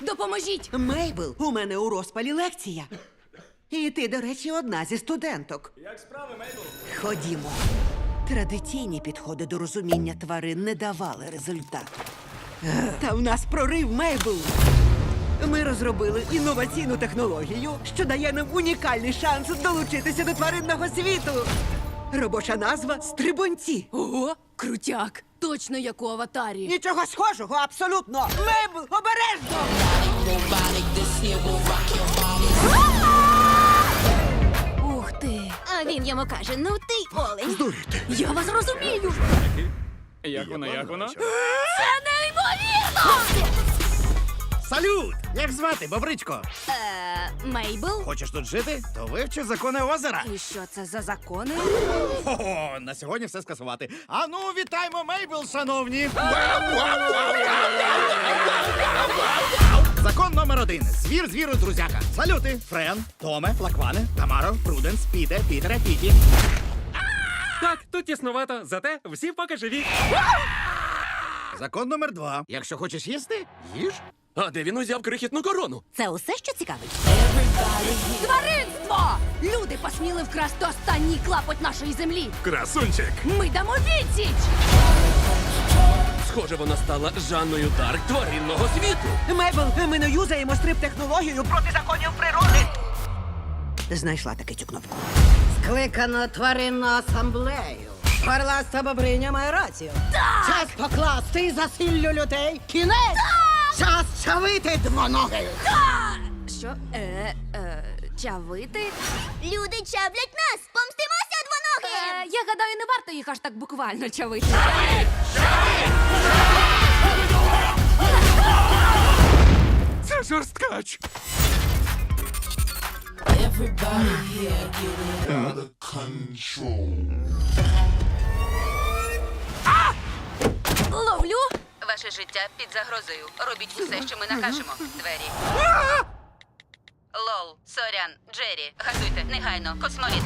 Допоможіть! Мейбл, у мене у розпалі лекція. І ти, до речі, одна зі студенток. Як справи, Мейбл? Ходімо. Традиційні підходи до розуміння тварин не давали результату. Та в нас прорив Мейбл. Ми розробили інноваційну технологію, що дає нам унікальний шанс долучитися до тваринного світу. Робоча назва стрибунці. Ого, крутяк! Точно як у аватарі. Нічого схожого, абсолютно. Мейбл, обережно! Ух ти! А він йому каже: ну ти олень. Здуріти. Я вас розумію! Як воно, як воно? Це неймовірно! Салют! Як звати, Бобричко? Е, Мейбл? Хочеш тут жити? То вивчи закони озера. І що це за закони? Хо-хо, на сьогодні все скасувати. А ну, вітаємо Мейбл, шановні! Закон номер один. Звір звіру друзяка. Салюти! Френ, Томе, Флакване, Тамаро, Пруденс, Піте, Пітере, Піті. Так, тут тіснувато, зате всі поки живі. Закон номер два. Якщо хочеш їсти, їж. А де він узяв крихітну корону? Це усе, що цікавить? Тваринство! Люди посміли вкрасти останній клапоть нашої землі. Красунчик! Ми дамо відсіч! Схоже, вона стала Жанною Дарк тваринного світу. Мейбл, ми не юзаємо стрип-технологію проти законів природи. Знайшла таки цю кнопку. Скликано тваринну асамблею. Горласта бобриня має рацію. Час покласти засиллю людей. Кінець! Час чавити двоноги! Що? Е, е, чавити? Люди чавлять нас! Помстимося Е, я гадаю, не варто їх аж так буквально чавити. Жорсткач. Ловлю! Ваше життя під загрозою. Робіть усе, що ми накажемо. Двері. Лол, Сорян, Джері, газуйте, негайно, космоліт.